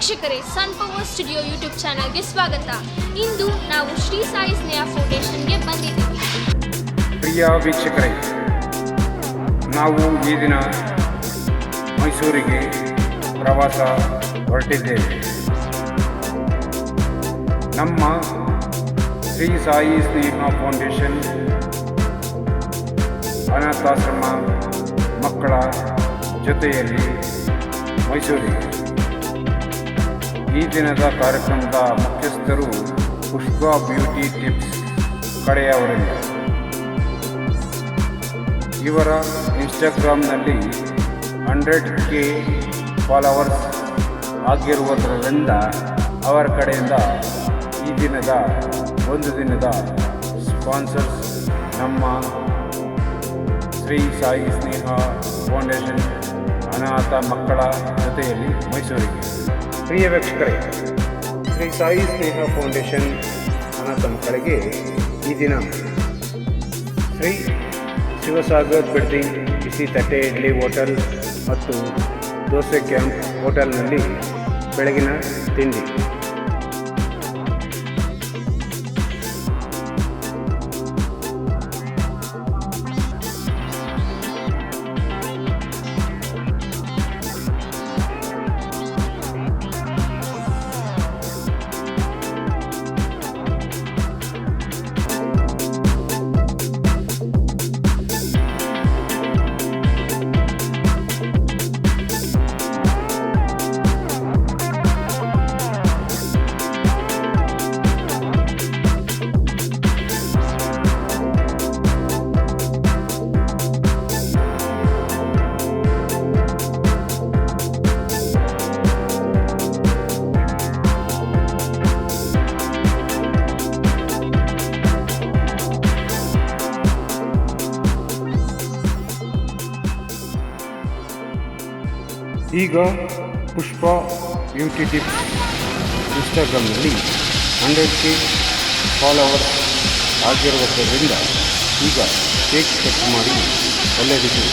ವೀಕ್ಷಕರೇ ಸನ್ power studio YouTube ಚಾನಲ್ಗೆ ಸ್ವಾಗತ. ಇಂದು ನಾವು ಶ್ರೀ ಸಾಯಿ ಸ್ನೇಹ ಫೌಂಡೇಶನ್ಗೆ ಬಂದಿದ್ದೀವಿ. ಪ್ರಿಯ ವೀಕ್ಷಕರೇ, ನಾವು ಈ ದಿನ ಮೈಸೂರಿಗೆ ಪ್ರವಾಸ ಹೊರಟಿದ್ದೇವೆ. ನಮ್ಮ ಶ್ರೀ ಸಾಯಿ ಸ್ನೇಹ ಫೌಂಡೇಶನ್ ಅನಾಥಾಶ್ರಮ ಮಕ್ಕಳ ಜೊತೆಯಲ್ಲಿ ಮೈಸೂರಿಗೆ ಈ ದಿನದ ಕಾರ್ಯಕ್ರಮದ ಮುಖ್ಯಸ್ಥರು ಪುಷ್ಪ ಬ್ಯೂಟಿ ಟಿಪ್ಸ್ ಕಡೆಯವರಿಂದ. ಇವರ ಇನ್ಸ್ಟಾಗ್ರಾಮ್ನಲ್ಲಿ ಹಂಡ್ರೆಡ್ ಕೆ ಫಾಲೋವರ್ಸ್ ಆಗಿರುವುದರಿಂದ ಅವರ ಕಡೆಯಿಂದ ಈ ದಿನದ ಒಂದು ದಿನದ ಸ್ಪಾನ್ಸರ್ಸ್ ನಮ್ಮ ಶ್ರೀ ಸಾಯಿ ಸ್ನೇಹ ಫೌಂಡೇಶನ್ ಅನಾಥ ಮಕ್ಕಳ ಜೊತೆಯಲ್ಲಿ ಮೈಸೂರಿಗೆ. ಪ್ರಿಯ ವೀಕ್ಷಕರೇ, ಶ್ರೀ ಸಾಯಿ ಸ್ನೇಹ ಫೌಂಡೇಶನ್ ಅನಾಥ ಮಕ್ಕಳಿಗೆ ಈ ದಿನ ಶ್ರೀ ಶಿವಸಾಗರ್ ಬಿಲ್ಡಿಂಗ್ ಬಿಸಿ ತಟ್ಟೆ, ಇಡ್ಲಿ ಹೋಟೆಲ್ ಮತ್ತು ದೋಸೆ ಕ್ಯಾಂಪ್ ಹೋಟೆಲ್ನಲ್ಲಿ ಬೆಳಗಿನ ತಿಂಡಿ. ಈಗ ಪುಷ್ಪ ಬ್ಯೂಟಿ ಟಿಪ್ಸ್ ಇನ್ಸ್ಟಾಗ್ರಾಮ್ನಲ್ಲಿ ಹಂಡ್ರೆಡ್ ಕೆ ಫಾಲೋವರ್ ಆಗಿರುವುದರಿಂದ ಈಗ ಕೇಕ್ ಕಟ್ ಮಾಡಿ ಎಲ್ಲರಿಗೂ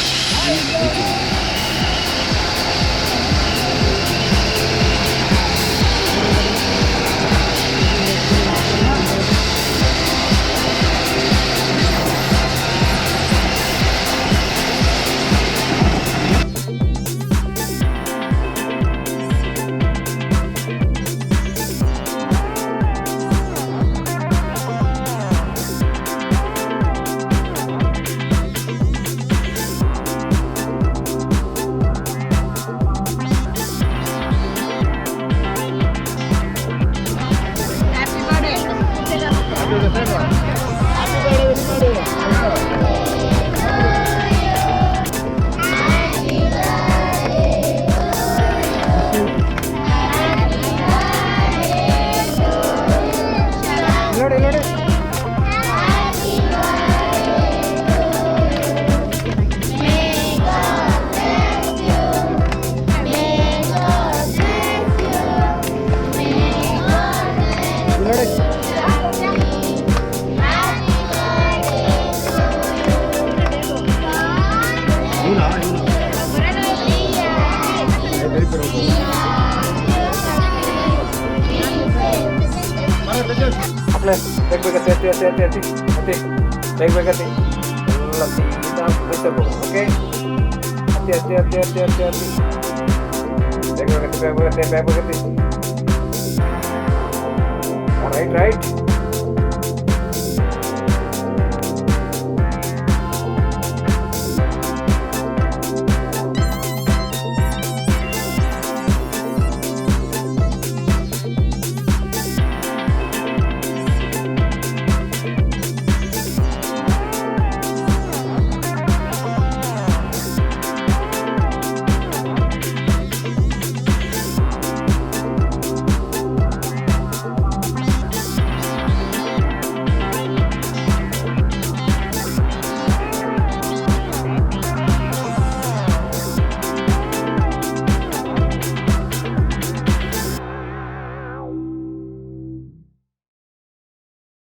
आपलं वेगवेगळ्या त्याची असे त्याची असे वेगवेगळ्या ते विसरलो ओके अति अति अति अति अति अति वेगवेगळ्या ते वेगवेगळ्या ते वेगवेगळ्या ते राईट राईट